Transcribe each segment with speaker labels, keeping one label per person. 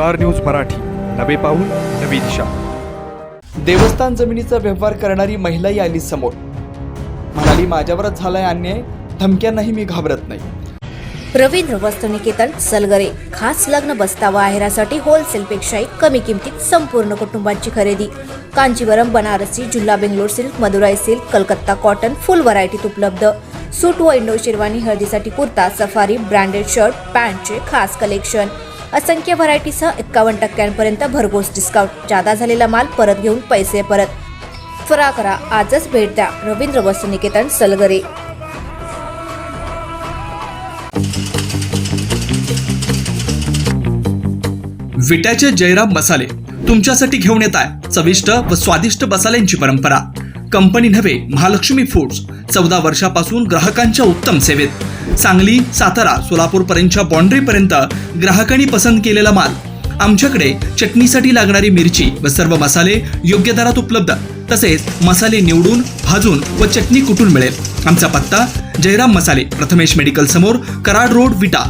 Speaker 1: Star news Marathi. नवे पाऊल नवी दिशा.
Speaker 2: देवस्थान जमिनीचा व्यवहार करणारी महिलाही आली समोर. म्हणाली माझ्यावरच झालाय अन्याय धमक्यांनाही मी घाबरत नाही.
Speaker 3: रवींद्र वस्त्रनिकेतन सलगरे खास लग्न बसतावा आहेरासाठी होलसेलपेक्षाही कमी किमतीत संपूर्ण कुटुंबांची खरेदी. कांचीवरम बनारसी जिल्हा Bangalore silk Madurai silk Calcutta cotton full व्हरायटीत उपलब्ध. सूट व इंडो शेरवानी हळदीसाठी कुर्ता सफारी ब्रँडेड शर्ट पॅन्टचे खास कलेक्शन असंख्य व्हरायटीसह एक्कावन्न टक्क्यांपर्यंत भरघोस डिस्काउंट जादा झालेला माल परत घेऊन पैसे परत. फरा करा. आजच भेट द्या. रवींद्र वस्त्रनिकेतन सलगरे.
Speaker 4: विट्याचे जयराम मसाले तुमच्यासाठी घेऊन येत आहे. चविष्ट व स्वादिष्ट मसाल्यांची परंपरा. कंपनी नव्हे महालक्ष्मी फूड्स. चौदा वर्षापासून ग्राहकांच्या उत्तम सेवेत. सांगली सातारा सोलापूर पर्यंतच्या बाँड्री पर्यंत ग्राहकांनी पसंत केलेला माल. आमच्याकडे चटणीसाठी लागणारी मिरची व सर्व मसाले योग्य दरात उपलब्ध. तसेच मसाले निवडून भाजून व चटणी कुठून मिळेल? आमचा पत्ता जयराम मसाले प्रथमेश मेडिकल समोर कराड रोड विटा.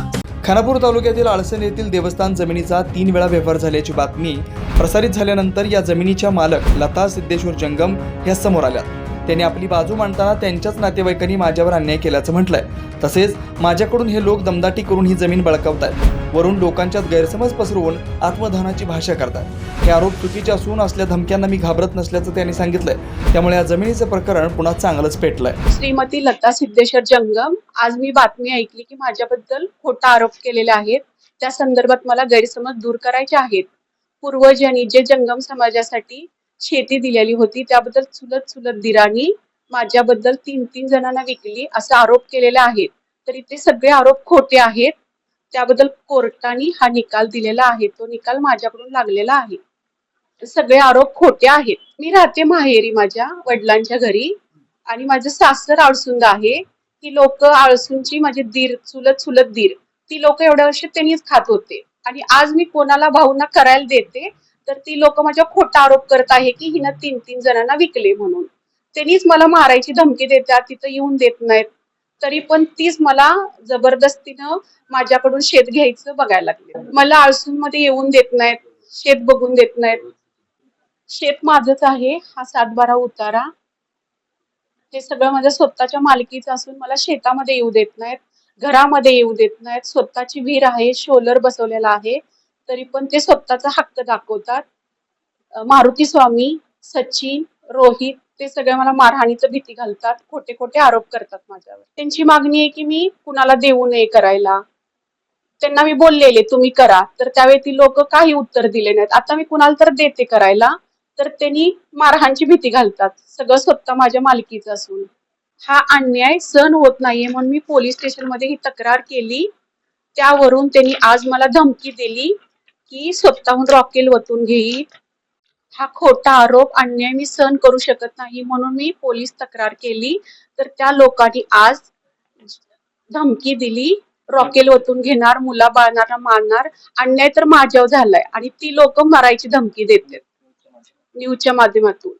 Speaker 2: खानापूर तालुक्यातील आळसण येथील देवस्थान जमिनीचा तीन वेळा व्यवहार झाल्याची बातमी प्रसारित झाल्यानंतर या जमिनीच्या मालक लता सिद्धेश्वर जंगम या समोर आल्या. त्यांनी आपली बाजू मांडताना त्यांच्याच नातेवाईकांनी माझ्यावर अन्याय केल्याचं म्हटलंय. तसेच माझ्याकडून हे लोक दमदाटी करून ही जमीन बळकावतायत. वरून लोकांच्यात गैरसमज पसरवून आत्मधनाची भाषा करतात हे आरोप चुकीचे असून असल्या धमक्यांना मी घाबरत नसल्याचं त्यांनी सांगितलंय. त्यामुळे या जमिनीचं प्रकरण पुन्हा चांगलंच पेटलंय.
Speaker 5: श्रीमती लता सिद्धेश्वर जंगम आज मी बातमी ऐकली की माझ्याबद्दल खोटा आरोप केलेले आहेत. त्या संदर्भात मला गैरसमज दूर करायचे आहेत. पूर्वजांनी जे जंगम समाजासाठी शेती दिलेली होती. त्याबद्दल चुलत चुलत दिराणी माझ्याबद्दल तीन तीन जणांना विकली असा आरोप केलेला आहे. तरी ते सगळे आरोप खोटे आहेत. त्याबद्दल कोर्टाने हा निकाल दिलेला आहे. तो निकाल माझ्याकडून लागलेला आहे. सगळे आरोप खोटे आहेत. मी राहते माहेरी माझ्या वडिलांच्या घरी आणि माझं सासर आळसुंद आहे. ती लोक आळसूंची माझी दीर चुलत चुलत दीर ती लोक एवढ्या वर्ष त्यांनीच खात होते. आणि आज मी कोणाला भाऊंना करायला देते तर ती लोक माझ्या खोटा आरोप करत आहे की हिनं तीन तीन जणांना विकले म्हणून. त्यांनीच मला मारायची धमकी देतात तिथं येऊन देत नाहीत. तरी पण तीच मला जबरदस्तीनं माझ्याकडून शेत घ्यायचं बघायला लागले. मला आळसून मध्ये येऊन देत नाहीत शेत बघून देत नाहीत. शेत माझंच आहे हा सातबारा उतारा. हे सगळं माझ्या स्वतःच्या मालकीचं असून मला शेतामध्ये येऊ देत नाहीत घरामध्ये येऊ देत नाहीत. स्वतःची विहीर आहे शोलर बसवलेला आहे. तरी पण ते स्वतःचा हक्क दाखवतात. मारुती स्वामी सचिन रोहित ते सगळे मला मारहाणीचं भीती घालतात. खोटे खोटे आरोप करतात माझ्यावर. त्यांची मागणी आहे की मी कुणाला देऊ नये करायला. त्यांना मी बोललेले तुम्ही करा. तर त्यावेळी ती लोक काही उत्तर दिले नाहीत. आता मी कुणाला तर देते करायला. तर त्यांनी मारहाणची भीती घालतात. सगळं स्वतः माझ्या मालकीचं असून. हा अन्याय सहन होत नाहीये म्हणून मी पोलीस स्टेशनमध्ये ही तक्रार केली. त्यावरून त्यांनी आज मला धमकी दिली. की स्वतःहून रॉकेल वतून घेईल. हा खोटा आरोप अन्याय मी सहन करू शकत नाही म्हणून मी पोलीस तक्रार केली. तर त्या लोकांनी आज धमकी दिली रॉकेल वतून घेणार मुला बाळणारा मारणार. अन्याय तर माझ्यावर झालाय आणि ती लोक मरायची धमकी देतात. न्यूजच्या माध्यमातून.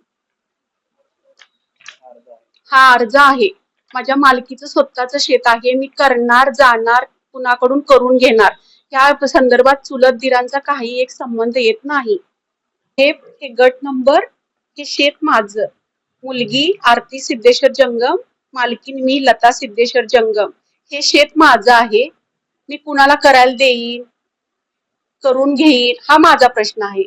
Speaker 5: हा अर्ज आहे. माझ्या मालकीचं स्वतःचं शेत आहे. मी करणार जाणार कुणाकडून करून घेणार. या संदर्भात चुलत दिरांचा काही एक संबंध येत नाही. हे गट नंबर हे शेत माझं. मुलगी आरती सिद्धेश्वर जंगम मालकीन मी लता सिद्धेश्वर जंगम. हे शेत माझं आहे. मी कुणाला करायला देईन? करून घेईन? हा माझा प्रश्न आहे.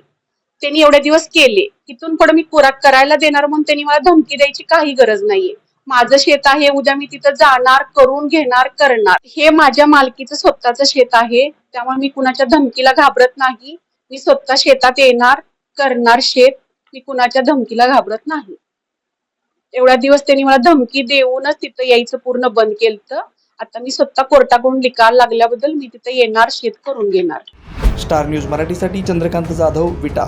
Speaker 5: त्यांनी एवढे दिवस केले. तिथून पुढे मी पुरा करायला देणार म्हणून त्यांनी मला धमकी द्यायची काही गरज नाहीये. माझं शेत आहे उद्या मी तिथं जाणार करून घेणार करणार. हे माझ्या मालकीचं स्वतःचं शेत आहे. त्यामुळे मी कुणाच्या धमकीला घाबरत नाही. मी स्वतः शेतात येणार करणार शेत. मी कुणाच्या धमकीला घाबरत नाही. एवढ्या दिवस त्यांनी मला धमकी देऊनच तिथं यायचं पूर्ण बंद केलं आता मी स्वतः कोर्टाकडून निकाल लागल्याबद्दल मी तिथं येणार शेत करून घेणार.
Speaker 2: स्टार न्यूज मराठीसाठी चंद्रकांत जाधव विटा.